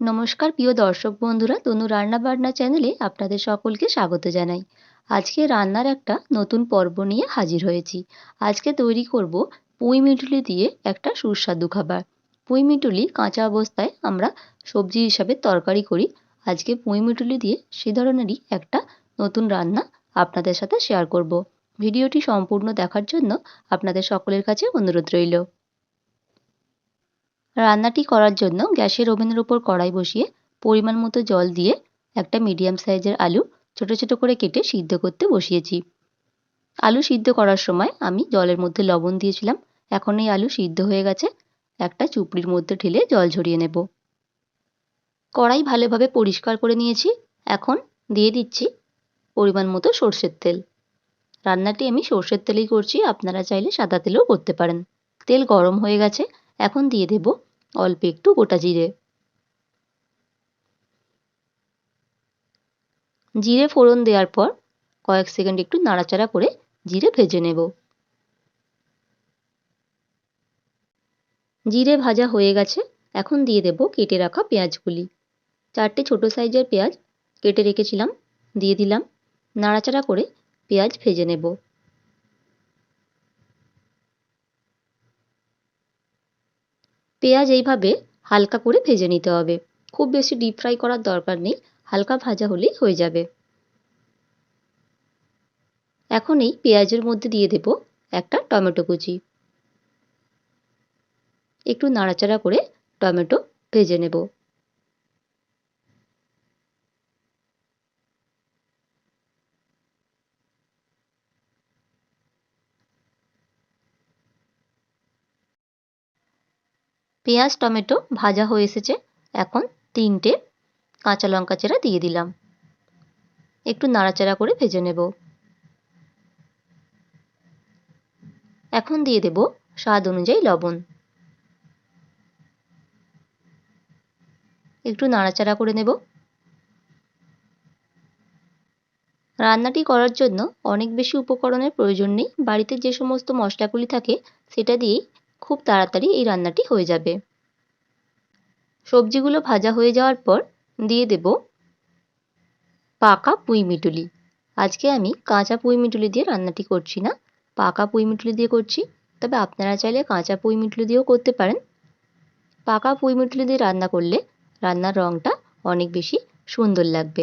নমস্কার প্রিয় দর্শক বন্ধুরা, তনু রান্না বান্না চ্যানেলে আপনাদের সকলকে স্বাগত জানাই। আজকে রান্নার একটা নতুন পর্ব নিয়ে হাজির হয়েছি। আজকে তৈরি করব পুঁই মিটুলি দিয়ে একটা সুস্বাদু খাবার। পুঁই মিটুলি কাঁচা অবস্থায় আমরা সবজি হিসাবে তরকারি করি। আজকে পুঁই মিটুলি দিয়ে সে ধরনেরই একটা নতুন রান্না আপনাদের সাথে শেয়ার করব। ভিডিওটি সম্পূর্ণ দেখার জন্য আপনাদের সকলের কাছে অনুরোধ রইল। রান্নাটি করার জন্য গ্যাসের ওভেনের ওপর কড়াই বসিয়ে পরিমাণ মতো জল দিয়ে একটা মিডিয়াম সাইজের আলু ছোট ছোট করে কেটে সিদ্ধ করতে বসিয়েছি। আলু সিদ্ধ করার সময় আমি জলের মধ্যে লবণ দিয়েছিলাম। এখন এই আলু সিদ্ধ হয়ে গেছে। একটা চুপড়ির মধ্যে ঢেলে জল ঝরিয়ে নেব। কড়াই ভালোভাবে পরিষ্কার করে নিয়েছি। এখন দিয়ে দিচ্ছি পরিমাণ মতো সর্ষের তেল। রান্নাটি আমি সর্ষের তেলেই করছি। আপনারা চাইলে সাদা তেলেও করতে পারেন। তেল গরম হয়ে গেছে। এখন দিয়ে দেব অল্প একটু গোটা জিরে। জিরে ফোড়ন দেওয়ার পর কয়েক সেকেন্ড একটু নাড়াচাড়া করে জিরে ভেজে নেব। জিরে ভাজা হয়ে গেছে, এখন দিয়ে দেব কেটে রাখা পেঁয়াজগুলি। চারটে ছোট সাইজের পেঁয়াজ কেটে রেখেছিলাম, দিয়ে দিলাম। নাড়াচাড়া করে পেঁয়াজ ভেজে নেব। পেঁয়াজ এইভাবে হালকা করে ভেজে নিতে হবে। খুব বেশি ডিপ ফ্রাই করার দরকার নেই, হালকা ভাজা হলেই হয়ে যাবে। এখন এই পেঁয়াজের মধ্যে দিয়ে দেব একটা টমেটো কুচি। একটু নাড়াচাড়া করে টমেটো ভেজে নেব। পেঁয়াজ, টমেটো ভাজা হয়ে এসেছে। এখন তিনটে কাঁচা লঙ্কা চেরা দিয়ে দিলাম। একটু নাড়াচাড়া করে ভেজে নেব। এখন দিয়ে দেব স্বাদ অনুযায়ী লবণ। একটু নাড়াচাড়া করে নেব। রান্নাটি করার জন্য অনেক বেশি উপকরণের প্রয়োজন নেই। বাড়িতে যে সমস্ত মশলাগুলি থাকে, সেটা দিয়েই খুব তাড়াতাড়ি এই রান্নাটি হয়ে যাবে। সবজিগুলো ভাজা হয়ে যাওয়ার পর দিয়ে দেব পাকা পুঁই মিটুলি। আজকে আমি কাঁচা পুঁই মিটুলি দিয়ে রান্নাটি করছি না। পাকা পুঁই মিটুলি দিয়ে করছি, তবে আপনারা চাইলে কাঁচা পুঁই মিটুলি দিয়েও করতে পারেন। পাকা পুঁই মিটুলি দিয়ে রান্না করলে রান্নার রঙটা অনেক বেশি সুন্দর লাগবে।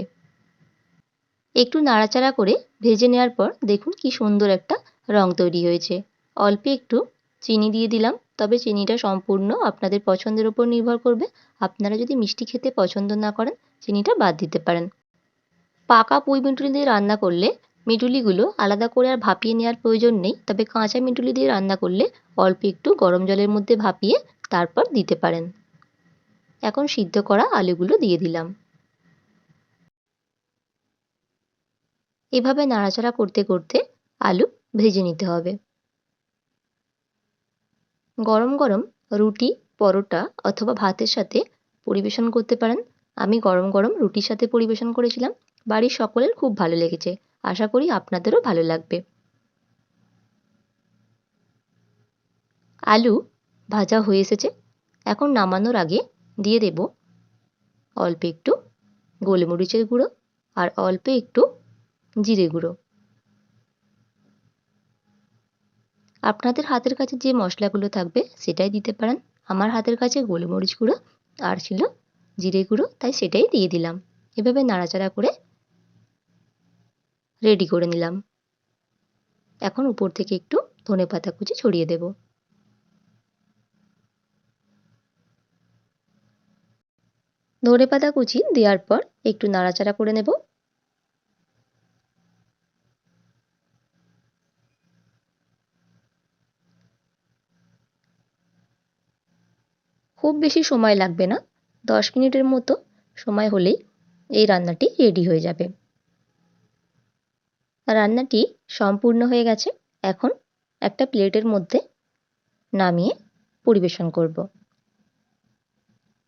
একটু নাড়াচাড়া করে ভেজে নেওয়ার পর দেখুন কি সুন্দর একটা রং তৈরি হয়েছে। অল্প একটু চিনি দিয়ে দিলাম। তবে চিনিটা সম্পূর্ণ আপনাদের পছন্দের ওপর নির্ভর করবে। আপনারা যদি মিষ্টি খেতে পছন্দ না করেন, চিনিটা বাদ দিতে পারেন। পাকা পুঁই মিটুলি দিয়ে রান্না করলে মিটুলিগুলো আলাদা করে আর ভাপিয়ে নেওয়ার প্রয়োজন নেই। তবে কাঁচা মিটুলি দিয়ে রান্না করলে অল্প একটু গরম জলের মধ্যে ভাপিয়ে তারপর দিতে পারেন। এখন সিদ্ধ করা আলুগুলো দিয়ে দিলাম। এভাবে নাড়াচাড়া করতে করতে আলু ভেজে নিতে হবে। গরম গরম রুটি, পরোটা অথবা ভাতের সাথে পরিবেশন করতে পারেন। আমি গরম গরম রুটির সাথে পরিবেশন করেছিলাম। বাড়ির সকলের খুব ভালো লেগেছে। আশা করি আপনাদেরও ভালো লাগবে। আলু ভাজা হয়ে এসেছে। এখন নামানোর আগে দিয়ে দেব অল্প একটু গোলমরিচের গুঁড়ো আর অল্প একটু জিরে গুঁড়ো। আপনাদের হাতের কাছে যে মশলাগুলো থাকবে সেটাই দিতে পারেন। আমার হাতের কাছে গোলমরিচ গুঁড়ো আর ছিল জিরে গুঁড়ো, তাই সেটাই দিয়ে দিলাম। এভাবে নাড়াচাড়া করে রেডি করে নিলাম। এখন উপর থেকে একটু ধনে পাতা কুচি ছড়িয়ে দেব। ধনে পাতা কুচি দেওয়ার পর একটু নাড়াচাড়া করে নেব। খুব বেশি সময় লাগবে না। দশ মিনিটের মতো সময় হলেই এই রান্নাটি রেডি হয়ে যাবে। রান্নাটি সম্পূর্ণ হয়ে গেছে। এখন একটা প্লেটের মধ্যে নামিয়ে পরিবেশন করব।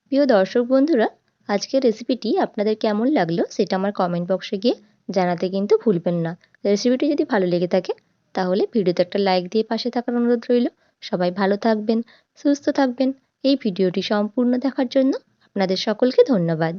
প্রিয় দর্শক বন্ধুরা, আজকের রেসিপিটি আপনাদের কেমন লাগল সেটা আমার কমেন্ট বক্সে গিয়ে জানাতে কিন্তু ভুলবেন না। রেসিপিটি যদি ভালো লেগে থাকে, তাহলে ভিডিওতে একটা লাইক দিয়ে পাশে থাকার অনুরোধ রইল। সবাই ভালো থাকবেন, সুস্থ থাকবেন। এই ভিডিওটি সম্পূর্ণ দেখার জন্য আপনাদের সকলকে ধন্যবাদ।